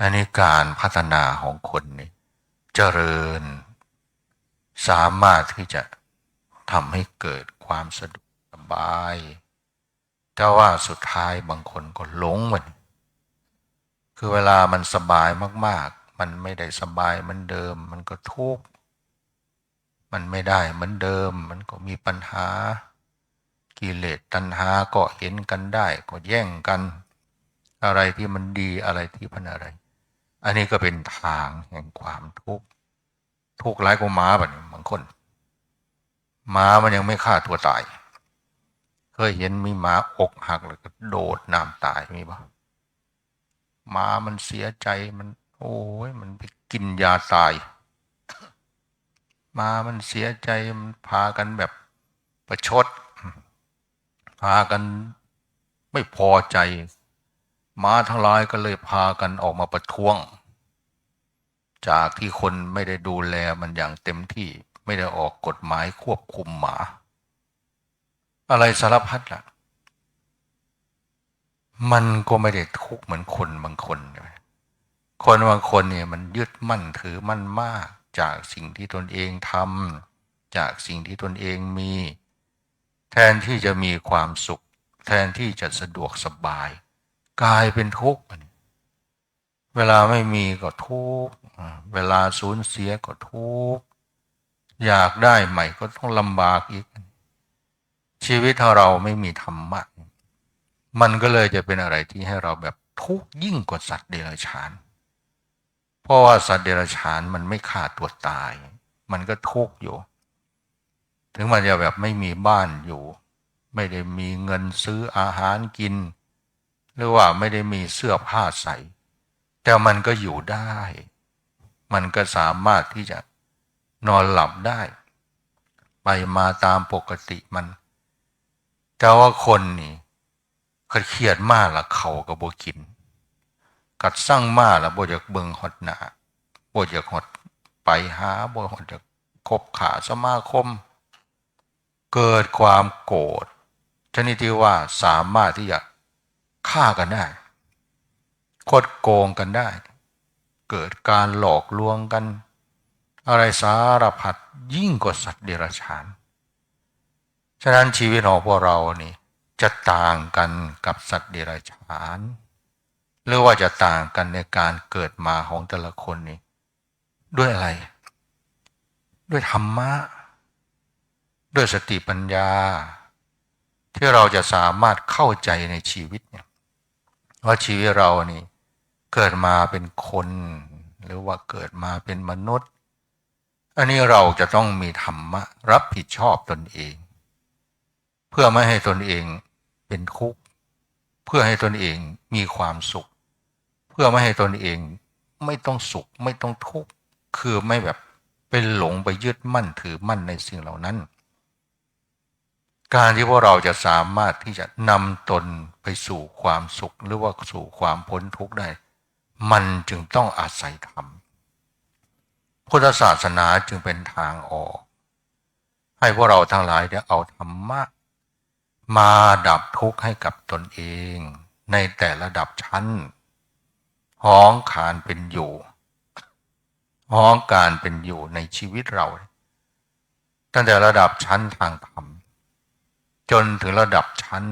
อันนี้การพัฒนาของคนนี่เจริญ สามารถที่จะทำให้เกิดความสะดวกสบาย แต่ว่าสุดท้ายบางคนก็หลงมัน คือเวลามันสบายมาก ๆ มันไม่ได้สบายเหมือนเดิม มันก็ทุกข์ มันไม่ได้เหมือนเดิม มันก็มีปัญหา กิเลสตัณหาก็เห็นกันได้ ก็แย่งกัน อะไรที่มันดีอะไรที่พันอะไร อันนี้ก็เป็นทางแห่งความทุกข์ทุกข์ร้ายกว่าม้าแบบนี้บางคนม้ามันยังไม่ฆ่าตัวตาย เคยเห็นมีหมาอกหักแล้วก็โดดน้ำตายมีปะหมามันเสียใจมัน โอ้ยมันไปกินยาตายหมามันเสียใจมันพากันแบบประชด พากันไม่พอใจ ม้าทั้งหลายก็เลยพากันออกมาประท้วง จากที่คนไม่ได้ดูแลมันอย่างเต็มที่ไม่ได้ออกกฎหมายควบคุมหมา อะไรสารพัดล่ะ มันก็ไม่ได้ทุกเหมือนคนบางคนคนบางคนเนี่ยมันยึดมั่นถือมั่นมาก จากสิ่งที่ตนเองทำจากสิ่งที่ตนเองมี แทนที่จะมีความสุข แทนที่จะสะดวกสบาย กลายเป็นทุกข์เวลาไม่มีก็ทุกข์เวลาสูญเสียก็ทุกข์อยากได้ใหม่ก็ต้องลำบากอีก ชีวิตของเราไม่มีธรรมะ มันก็เลยจะเป็นอะไรที่ให้เราแบบทุกข์ยิ่งกว่าสัตว์เดรัจฉาน เพราะว่าสัตว์เดรัจฉานมันไม่ฆ่าตัวตาย มันก็ทุกข์อยู่ ถึงมันจะแบบไม่มีบ้านอยู่ ไม่ได้มีเงินซื้ออาหารกิน หรือว่าไม่ได้มีเสื้อผ้าใส่ แต่มันก็อยู่ได้ มันก็สามารถที่จะนอนหลับได้ ไปมาตามปกติมัน แต่ว่าคนนี่ขัดเขียดมากละเขากับโบกิน กัดสร้างมากละโบจากเบิงหดหนาโบจากหดไปหาโบหดจากคบขาสมาคม เกิดความโกรธชนิดที่ว่าสามารถที่จะ ฆ่ากันได้คดโกงกันได้ เกิดการหลอกลวงกัน อะไรสารพัดยิ่งกว่าสัตว์เดรัจฉาน ฉะนั้นชีวิตของพวกเรานี่จะต่างกันกับสัตว์เดรัจฉาน หรือว่าจะต่างกันในการเกิดมาของแต่ละคนนี่ด้วยอะไร ด้วยธรรมะ ด้วยสติปัญญา ที่เราจะสามารถเข้าใจในชีวิตเนี่ย ว่าชีวิตเรานี่เกิดมาเป็นคน หรือว่าเกิดมาเป็นมนุษย์ อันนี้เราจะต้องมีธรรมะ รับผิดชอบตนเอง เพื่อไม่ให้ตนเองเป็นทุก เพื่อให้ตนเองมีความสุข เพื่อไม่ให้ตนเองไม่ต้องสุขไม่ต้องทุกข์คือไม่แบบเป็นหลงไปยึดมั่นถือมั่นในสิ่งเหล่านั้น การที่พวกเราจะสามารถที่จะนำตนไปสู่ความสุข หรือว่าสู่ความพ้นทุกข์ได้ มันจึงต้องอาศัยธรรมพุทธศาสนาจึงเป็นทางออก ให้พวกเราทั้งหลายได้เอาธรรมะ มาดับทุกข์ให้กับตนเอง ในแต่ระดับชั้นห้องขานเป็นอยู่ห้องการเป็นอยู่ในชีวิตเรา ตั้งแต่ระดับชั้นทางธรรม จนถึงระดับชั้น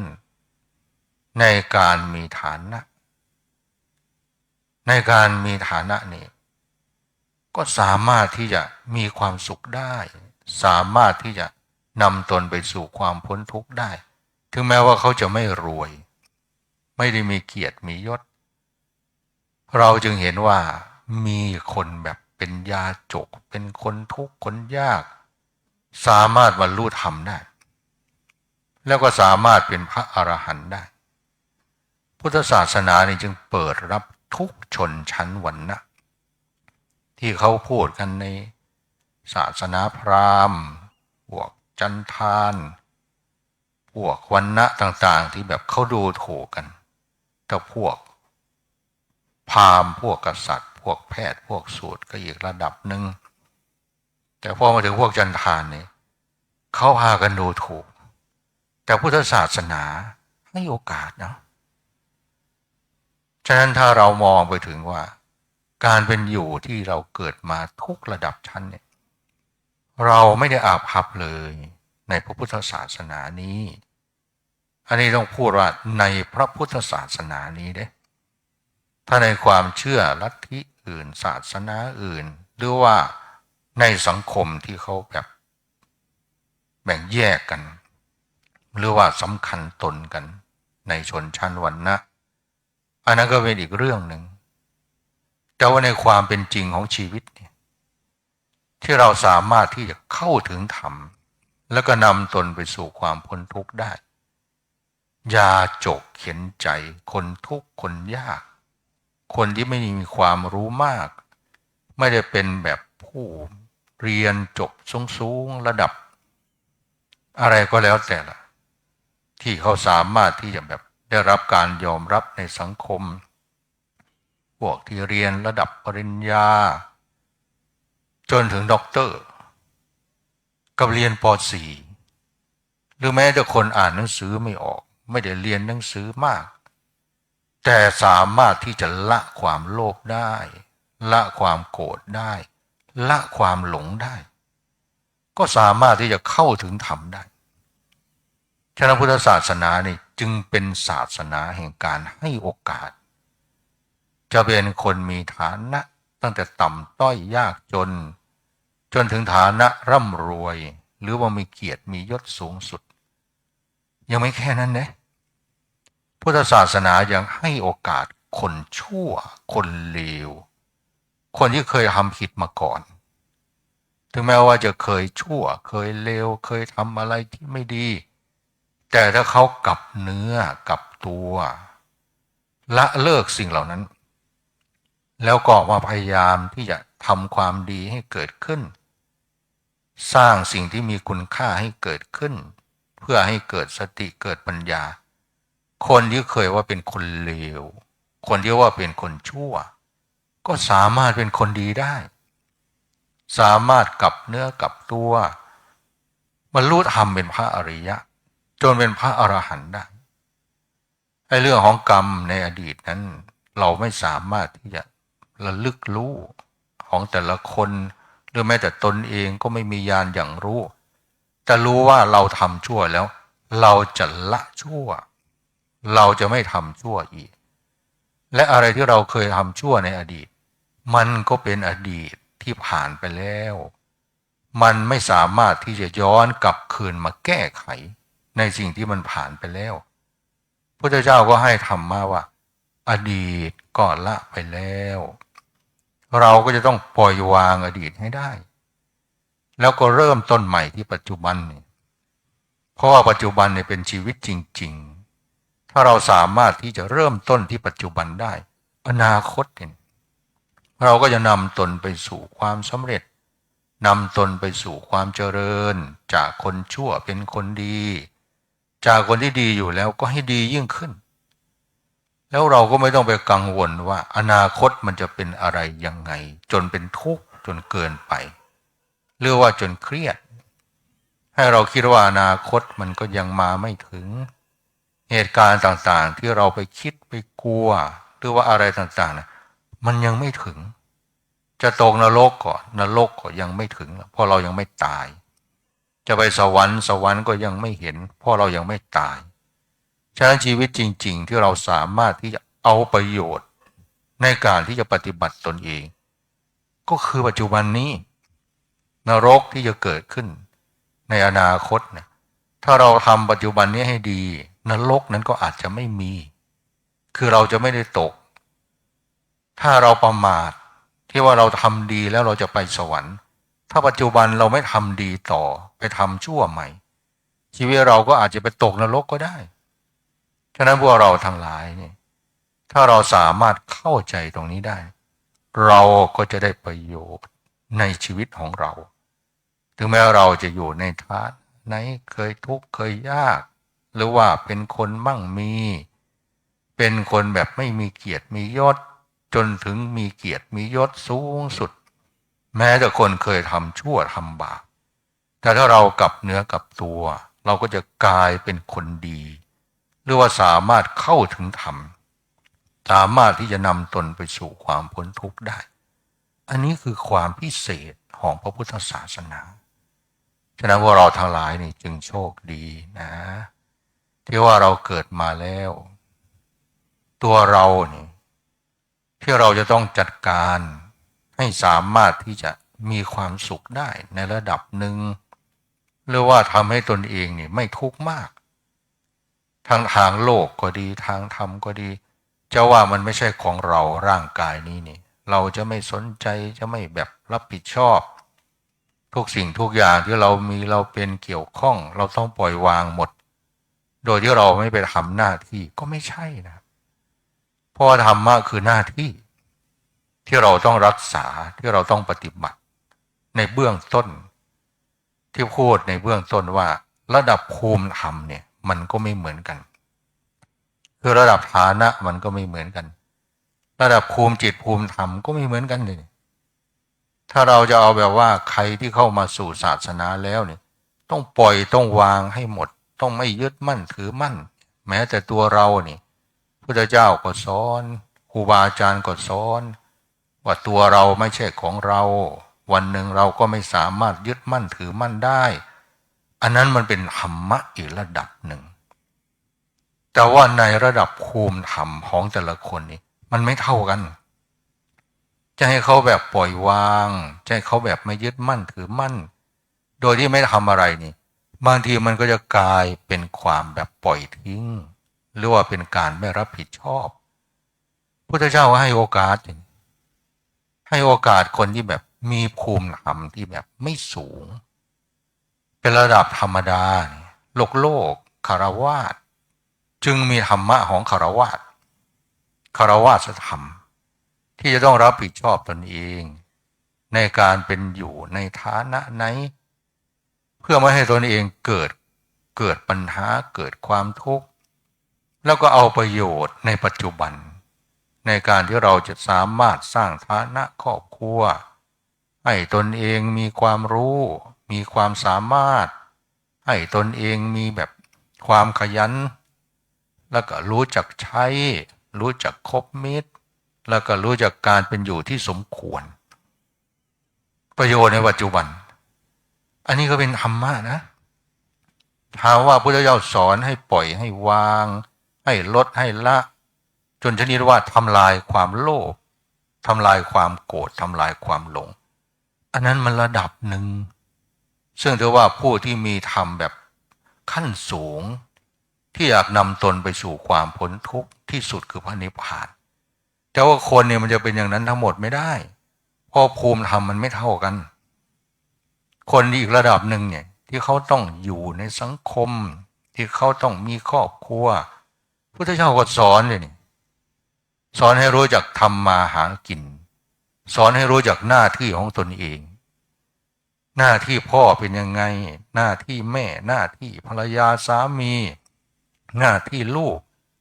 ในการมีฐานะ ในการมีฐานะนี้ก็สามารถที่จะมีความสุขได้ สามารถที่จะนำตนไปสู่ความพ้นทุกข์ได้ ถึงแม้ว่าเขาจะไม่รวย ไม่ได้มีเกียรติมียศ เราจึงเห็นว่ามีคนแบบเป็นยาจก เป็นคนทุกข์คนยาก สามารถบรรลุธรรมได้ แล้วก็สามารถเป็นพระอรหันต์ได้ พุทธศาสนานี่จึงเปิดรับทุกชนชั้นวรรณะที่เขาพูดกันในศาสนาพราหมณ์ พวกจันทาน พวกวันณะต่างๆ ที่แบบเขาดูถูกกันแต่พวกพราหมณ์พวกกษัตริย์ พวกแพทย์พวกสูตรก็อีกระดับหนึ่งแต่พอมาถึงพวกจันทานนี่เขาพากันดูถูก แต่พุทธศาสนาให้โอกาสเนาะฉะนั้นถ้าเรามองไปถึงว่า การเป็นอยู่ที่เราเกิดมาทุกระดับชั้นเนี่ยเราไม่ได้อาภัพเลยในพระพุทธศาสนานี้ อันนี้ต้องพูดว่าในพระพุทธศาสนานี้เด้ ถ้าในความเชื่อลัทธิอื่นศาสนาอื่น หรือว่าในสังคมที่เขาแบบแบ่งแยกกัน หรือว่าสำคัญตนกันในชนชั้นวันนะอันนั้นก็เป็นอีกเรื่องหนึ่ง แต่ว่าในความเป็นจริงของชีวิตเนี่ยที่เราสามารถที่จะเข้าถึงธรรม แล้วก็นำตนไปสู่ความพ้นทุกข์ได้ยาจกเข็นใจ คนทุกข์คนยาก คนที่ไม่มีความรู้มาก ไม่ได้เป็นแบบผู้เรียนจบสูงๆระดับ อะไรก็แล้วแต่ละ ที่เขาสามารถที่จะแบบได้รับการยอมรับในสังคม พวกที่เรียนระดับปริญญา จนถึงด็อกเตอร์กับเรียนป .4 หรือแม้แต่คนอ่านหนังสือไม่ออก ไม่ได้เรียนหนังสือมาก แต่สามารถที่จะละความโลภได้ ละความโกรธได้ ละความหลงได้ ก็สามารถที่จะเข้าถึงธรรมได้ ฉะนั้นพุทธศาสนานี่จึงเป็นศาสนาแห่งการให้โอกาส จะเป็นคนมีฐานะตั้งแต่ต่ำต้อยยากจน จนถึงฐานะร่ำรวย หรือว่ามีเกียรติมียศสูงสุด ยังไม่แค่นั้นนะพุทธศาสนายังให้โอกาสคนชั่ว คนเลว คนที่เคยทำผิดมาก่อน ถึงแม้ว่าจะเคยชั่ว เคยเลว เคยทำอะไรที่ไม่ดี แต่ถ้าเขากลับเนื้อกลับตัวละเลิกสิ่งเหล่านั้น แล้วก็มาพยายามที่จะทำความดีให้เกิดขึ้น สร้างสิ่งที่มีคุณค่าให้เกิดขึ้น เพื่อให้เกิดสติเกิดปัญญา คนที่เคยว่าเป็นคนเลว คนที่ว่าเป็นคนชั่ว ก็สามารถเป็นคนดีได้ สามารถกลับเนื้อกลับตัวบรรลุธรรมเป็นพระอริยะ จนเป็นพระอรหันต์ได้ไอ้เรื่องของกรรมในอดีตนั้น เราไม่สามารถที่จะระลึกรู้ของแต่ละคนหรือแม้แต่ตนเองก็ไม่มียานอย่างรู้แต่รู้ว่าเราทำชั่วแล้ว เราจะละชั่ว เราจะไม่ทำชั่วอีก และอะไรที่เราเคยทำชั่วในอดีต มันก็เป็นอดีตที่ผ่านไปแล้ว มันไม่สามารถที่จะย้อนกลับคืนมาแก้ไข ในสิ่งที่มันผ่านไปแล้วพระเจ้าก็ให้ธรรมาว่า อดีตก็ละไปแล้ว เราก็จะต้องปล่อยวางอดีตให้ได้ แล้วก็เริ่มต้นใหม่ที่ปัจจุบันนี่เพราะว่าปัจจุบันเนี่ยเป็นชีวิตจริง ๆ ถ้าเราสามารถที่จะเริ่มต้นที่ปัจจุบันได้ อนาคตเนี่ยเราก็จะนำตนไปสู่ความสำเร็จนำตนไปสู่ความเจริญ จากคนชั่วเป็นคนดี จากคนที่ดีอยู่แล้วก็ให้ดียิ่งขึ้น แล้วเราก็ไม่ต้องไปกังวลว่า อนาคตมันจะเป็นอะไรยังไง จนเป็นทุกข์จนเกินไปหรือว่าจนเครียด ให้เราคิดว่าอนาคตมันก็ยังมาไม่ถึง เหตุการณ์ต่างๆ ที่เราไปคิดไปกลัว หรือว่าอะไรต่างๆนะมันยังไม่ถึง จะตกนรกก่อนนรกก็ยังไม่ถึงเพราะเรายังไม่ตาย จะไปสวรรค์สวรรค์ก็ยังไม่เห็น เพราะเรายังไม่ตายฉะนั้นชีวิตจริง ๆ ที่เราสามารถที่จะเอาประโยชน์ ในการที่จะปฏิบัติตนเอง ก็คือปัจจุบันนี้ นรกที่จะเกิดขึ้น ในอนาคตเนี่ยถ้าเราทำปัจจุบันนี้ให้ดี นรกนั้นก็อาจจะไม่มี คือเราจะไม่ได้ตก ถ้าเราประมาทที่ว่าเราทำดีแล้วเราจะไปสวรรค์ ถ้าปัจจุบันเราไม่ทำดีต่อไปทำชั่วใหม่ ชีวิตเราก็อาจจะไปตกนรกก็ได้ ฉะนั้นพวกเราทั้งหลายเนี่ยถ้าเราสามารถเข้าใจตรงนี้ได้ เราก็จะได้ประโยชน์ในชีวิตของเรา ถึงแม้เราจะอยู่ในฐานไหนเคยทุกข์เคยยาก หรือว่าเป็นคนมั่งมี เป็นคนแบบไม่มีเกียรติมียศ จนถึงมีเกียรติมียศสูงสุด แม้แต่คนเคยทำชั่วทำบาปแต่ถ้าเรากลับเนื้อกลับตัว เราก็จะกลายเป็นคนดี หรือว่าสามารถเข้าถึงธรรมสามารถที่จะนำตนไปสู่ความพ้นทุกข์ได้ อันนี้คือความพิเศษของพระพุทธศาสนา ฉะนั้นพวกเราทั้งหลายนี่จึงโชคดีนะ ที่ว่าเราเกิดมาแล้ว ตัวเรานี่ที่เราจะต้องจัดการ ให้สามารถที่จะมีความสุขได้ในระดับหนึ่งหรือว่าทำให้ตนเองนี่ไม่ทุกข์มากทั้งทางโลกก็ดีทางธรรมก็ดี จะว่ามันไม่ใช่ของเราร่างกายนี้นี่ เราจะไม่สนใจจะไม่แบบรับผิดชอบ ทุกสิ่งทุกอย่างที่เรามีเราเป็นเกี่ยวข้อง เราต้องปล่อยวางหมด โดยที่เราไม่ไปทำหน้าที่ก็ไม่ใช่นะเพราะธรรมะคือหน้าที่ ที่เราต้องรักษาที่เราต้องปฏิบัติ ในเบื้องต้น ที่พูดในเบื้องต้นว่า ระดับภูมิธรรมเนี่ย มันก็ไม่เหมือนกัน คือระดับฐานะมันก็ไม่เหมือนกัน ระดับภูมิจิตภูมิธรรมก็ไม่เหมือนกันเลยถ้าเราจะเอาแบบว่าใครที่เข้ามาสู่ศาสนาแล้วเนี่ย ต้องปล่อยต้องวางให้หมด ต้องไม่ยึดมั่นถือมั่น แม้แต่ตัวเราเนี่ยพุทธเจ้าก็สอนครูบาอาจารย์ก็สอน ว่าตัวเราไม่ใช่ของเรา วันหนึ่งเราก็ไม่สามารถยึดมั่นถือมั่นได้ อันนั้นมันเป็นธรรมะอีกระดับหนึ่ง แต่ว่าในระดับภูมิธรรมของแต่ละคนนี่มันไม่เท่ากัน จะให้เขาแบบปล่อยวางจะให้เขาแบบไม่ยึดมั่นถือมั่น โดยที่ไม่ทำอะไรนี่บางทีมันก็จะกลายเป็นความแบบปล่อยทิ้ง หรือว่าเป็นการไม่รับผิดชอบพุทธเจ้าให้โอกาสเอง ให้โอกาสคนที่แบบมีภูมิธรรมที่แบบไม่สูง เป็นระดับธรรมดาโลกโลกคารวาสจึงมีธรรมะของคารวาสคารวาสธรรม ที่จะต้องรับผิดชอบตนเอง ในการเป็นอยู่ในฐานะไหน เพื่อไม่ให้ตนเองเกิดเกิดปัญหาเกิดความทุกข์ แล้วก็เอาประโยชน์ในปัจจุบัน ในการที่เราจะสามารถสร้างฐานะครอบครัว ให้ตนเองมีความรู้ มีความสามารถ ให้ตนเองมีแบบความขยัน แล้วก็รู้จักใช้ รู้จักคบมิตร แล้วก็รู้จักการเป็นอยู่ที่สมควร ประโยชน์ในปัจจุบัน อันนี้ก็เป็นธรรมะนะถามว่าพุทธเจ้าสอนให้ปล่อยให้วาง ให้ลดให้ละ จนชนิดว่าทำลายความโลภทำลายความโกรธทำลายความหลง อันนั้นมันระดับหนึ่ง ซึ่งถือว่าผู้ที่มีธรรมแบบขั้นสูง ที่อยากนำตนไปสู่ความพ้นทุกข์ที่สุดคือพระนิพพาน แต่ว่าคนเนี่ยมันจะเป็นอย่างนั้นทั้งหมดไม่ได้เพราะภูมิธรรมมันไม่เท่ากัน คนอีกระดับหนึ่งเนี่ยที่เขาต้องอยู่ในสังคม ที่เขาต้องมีครอบครัวพุทธเจ้าก็สอนเลยนี่ สอนให้รู้จักทำมาหากิน สอนให้รู้จักหน้าที่ของตนเอง หน้าที่พ่อเป็นยังไง หน้าที่แม่ หน้าที่ภรรยาสามี หน้าที่ลูก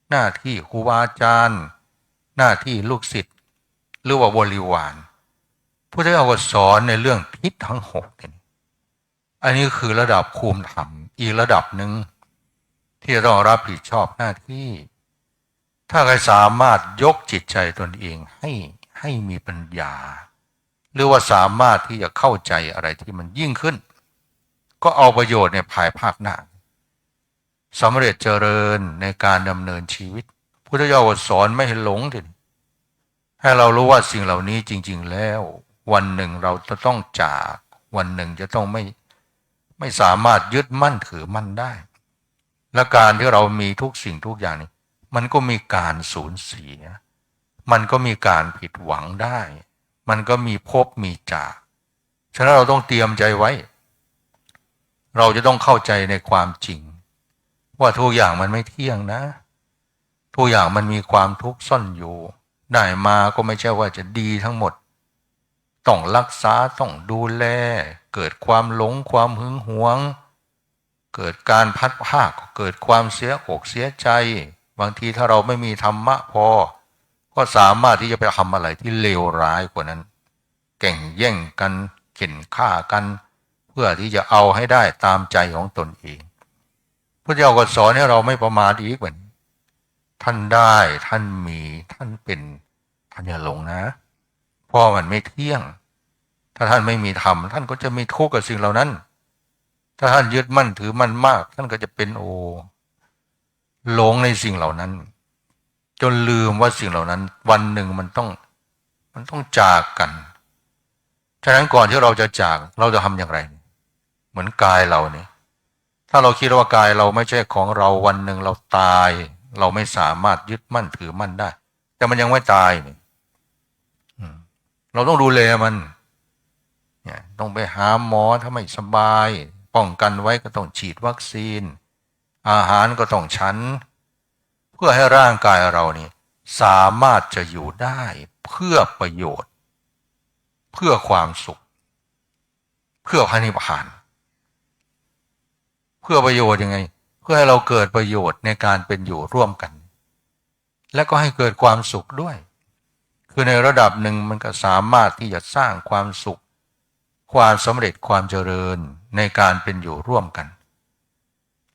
หน้าที่ครูบาอาจารย์ หน้าที่ลูกศิษย์หรือว่าบริวารพุทธเจ้าก็สอนในเรื่องทิศทั้งหกนี่อันนี้คือระดับภูมิธรรมอีกระดับหนึ่งที่ต้องรับผิดชอบหน้าที่ ถ้าใครสามารถยกจิตใจตนเองให้ให้มีปัญญา หรือว่าสามารถที่จะเข้าใจอะไรที่มันยิ่งขึ้น ก็เอาประโยชน์ในภายภาคหน้าสำเร็จเจริญในการดำเนินชีวิต พุทธเจ้าสอนไม่ให้หลงถึงให้เรารู้ว่าสิ่งเหล่านี้จริง ๆ แล้ว วันหนึ่งเราจะต้องจากวันหนึ่งจะต้องไม่ไม่สามารถยึดมั่นถือมั่นได้ และการที่เรามีทุกสิ่งทุกอย่างนี้ มันก็มีการสูญเสีย มันก็มีการผิดหวังได้ มันก็มีพบมีจากฉะนั้นเราต้องเตรียมใจไว้ เราจะต้องเข้าใจในความจริง ว่าทุกอย่างมันไม่เที่ยงนะ ทุกอย่างมันมีความทุกข์ซ่อนอยู่ ได้มาก็ไม่ใช่ว่าจะดีทั้งหมด ต้องรักษาต้องดูแล เกิดความหลงความหึงหวง เกิดการพัดภาคเกิดความเสียอกเสียใจ บางทีถ้าเราไม่มีธรรมะพอ ก็สามารถที่จะไปทำอะไรที่เลวร้ายกว่านั้น แก่งแย่งกันเข็นฆ่ากัน เพื่อที่จะเอาให้ได้ตามใจของตนเองพระเจ้าก็สอนให้เราไม่ประมาทอีกเหมือนท่านได้ท่านมีท่านเป็นท่านอย่าหลงนะเพราะมันไม่เที่ยง ถ้าท่านไม่มีธรรมท่านก็จะมีทุกข์กับสิ่งเหล่านั้น ถ้าท่านยึดมั่นถือมั่นมาก ท่านก็จะเป็นโอ หลงในสิ่งเหล่านั้น จนลืมว่าสิ่งเหล่านั้น วันหนึ่งมันต้องมันต้องจากกันฉะนั้นก่อนที่เราจะจากเราจะทำอย่างไร เหมือนกายเราเนี่ย ถ้าเราคิดว่ากายเราไม่ใช่ของเราวันหนึ่งเราตาย เราไม่สามารถยึดมั่นถือมั่นได้ แต่มันยังไม่ตายเนี่ยเราต้องดูแลมันเนี่ยต้องไปหาหมอถ้าไม่สบาย ป้องกันไว้ก็ต้องฉีดวัคซีน อาหารก็ต้องฉัน เพื่อให้ร่างกายเรานี่สามารถจะอยู่ได้เพื่อประโยชน์ เพื่อความสุข เพื่อพระนิพพาน เพื่อประโยชน์ยังไง เพื่อให้เราเกิดประโยชน์ในการเป็นอยู่ร่วมกัน และก็ให้เกิดความสุขด้วย คือในระดับหนึ่งมันก็สามารถที่จะสร้างความสุข ความสำเร็จความเจริญในการเป็นอยู่ร่วมกัน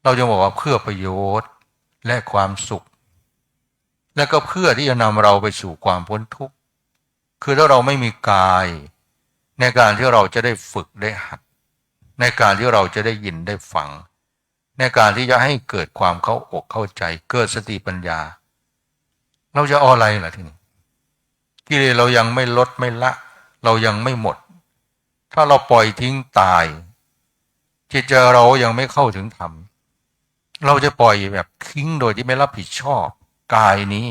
เราจะบอกว่าเพื่อประโยชน์และความสุข และก็เพื่อที่จะนำเราไปสู่ความพ้นทุกข์ คือถ้าเราไม่มีกาย ในการที่เราจะได้ฝึกได้หัด ในการที่เราจะได้ยินได้ฟัง ในการที่จะให้เกิดความเข้าอกเข้าใจ เกิดสติปัญญา เราจะเอาอะไรล่ะทีนี้กิเลสเรายังไม่ลดไม่ละ เรายังไม่หมด ถ้าเราปล่อยทิ้งตายจิตใจเรายังไม่เข้าถึงธรรม เราจะปล่อยแบบทิ้งโดยที่ไม่รับผิดชอบกายนี้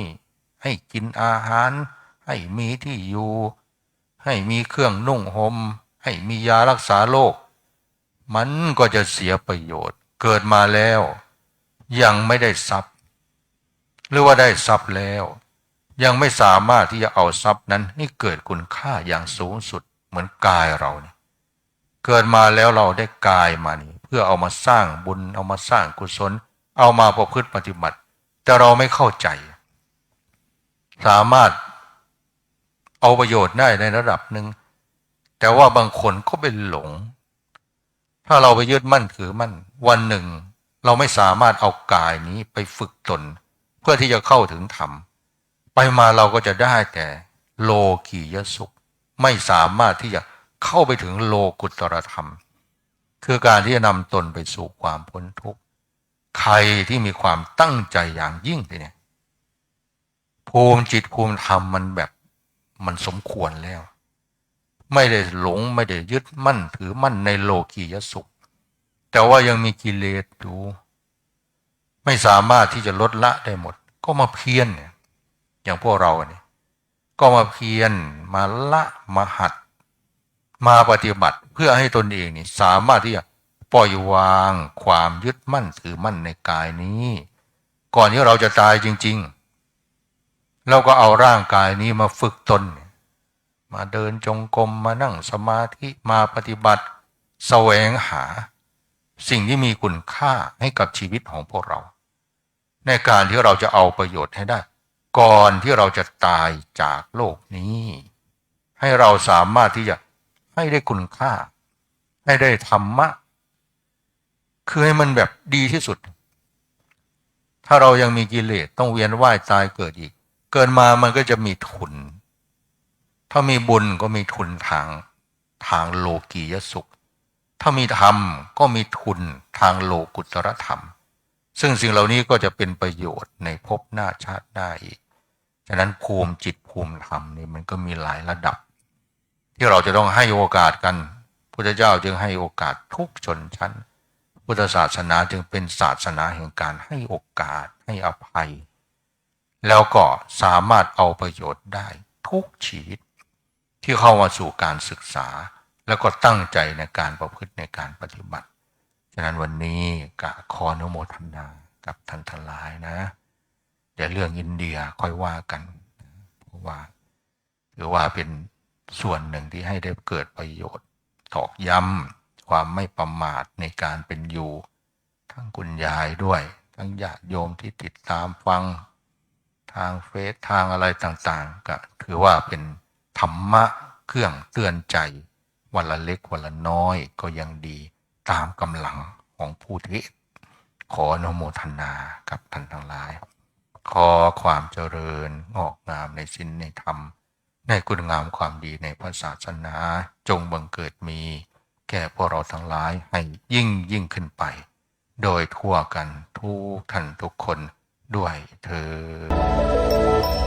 ให้กินอาหาร ให้มีที่อยู่ ให้มีเครื่องนุ่งหม่มให้มียารักษาโรคมันก็จะเสียประโยชน์ เกิดมาแล้ว ยังไม่ได้ทรัพย์ หรือว่าได้ทรัพย์แล้ว ยังไม่สามารถที่จะเอาทรัพย์นั้นให้เกิดคุณค่าอย่างสูงสุดเหมือนกายเราเนี่ยเกิดมาแล้วเราได้กายมานี่ พื่อเอามาสร้างบุญเอามาสร้างกุศล เอามาประพฤติปฏิบัติ แต่เราไม่เข้าใจ สามารถเอาประโยชน์ได้ในระดับหนึ่งแต่ว่าบางคนก็เป็นหลง ถ้าเราไปยึดมั่นถือมั่น วันหนึ่ง เราไม่สามารถเอากายนี้ไปฝึกตน เพื่อที่จะเข้าถึงธรรมไปมาเราก็จะได้แต่โลกียสุข ไม่สามารถที่จะเข้าไปถึงโลกุตรธรรม คือการที่จะนำตนไปสู่ความพ้นทุกข์ ใครที่มีความตั้งใจอย่างยิ่งเนี่ยภูมิจิตภูมิธรรมมันแบบมันสมควรแล้ว ไม่ได้หลงไม่ได้ยึดมั่นถือมั่นในโลกียสุข แต่ว่ายังมีกิเลสอยู่ไม่สามารถที่จะลดละได้หมด ก็มาเพียรเนี่ยอย่างพวกเราเนี่ยก็มาเพียรมาละมาหัด มาปฏิบัติเพื่อให้ตนเองนี่สามารถที่จะปล่อยวางความยึดมั่นถือมั่นในกายนี้ ก่อนที่เราจะตายจริง ๆ เราก็เอาร่างกายนี้มาฝึกตน มาเดินจงกรมมานั่งสมาธิมาปฏิบัติแสวงหา สิ่งที่มีคุณค่าให้กับชีวิตของพวกเรา ในการที่เราจะเอาประโยชน์ให้ได้ ก่อนที่เราจะตายจากโลกนี้ ให้เราสามารถที่จะ ให้ได้คุณค่า ให้ได้ธรรมะ คือให้มันแบบดีที่สุด ถ้าเรายังมีกิเลสต้องเวียนว่ายตายเกิดอีก เกิดมามันก็จะมีทุน ถ้ามีบุญก็มีทุนทางทางโลกียสุข ถ้ามีธรรมก็มีทุนทางโลกุตรธรรม ซึ่งสิ่งเหล่านี้ก็จะเป็นประโยชน์ในภพหน้าชาติหน้าอีก ฉะนั้นภูมิจิตภูมิธรรมนี่มันก็มีหลายระดับ ที่เราจะต้องให้โอกาสกันพุทธเจ้าจึงให้โอกาสทุกชนชั้น พุทธศาสนาจึงเป็นศาสนาแห่งการให้โอกาสให้อภัย แล้วก็สามารถเอาประโยชน์ได้ทุกชีวิต ที่เข้ามาสู่การศึกษา แล้วก็ตั้งใจในการประพฤติในการปฏิบัติ ฉะนั้นวันนี้กะขอนุโมทนากับท่านทลายนะเดี๋ยวเรื่องอินเดียค่อยว่ากันเพราะว่าถือว่าเป็น ส่วนหนึ่งที่ให้ได้เกิดประโยชน์ตอกย้ำความไม่ประมาทในการเป็นอยู่ ทั้งคุณยายด้วย ทั้งญาติโยมที่ติดตามฟัง ทางเฟซทางอะไรต่างๆ ก็ถือว่าเป็นธรรมะเครื่องเตือนใจ วันละเล็กวันละน้อยก็ยังดีตามกำลังของผู้ที่ขออนุโมทนากับท่านทั้งหลาย ขอความเจริญงอกงามในสินในธรรม ในคุณงามความดีในพระศาสนา จงบังเกิดมี แก่พวกเราทั้งหลายให้ยิ่งยิ่งขึ้นไป โดยทั่วกันทุกท่านทุกคนด้วยเธอ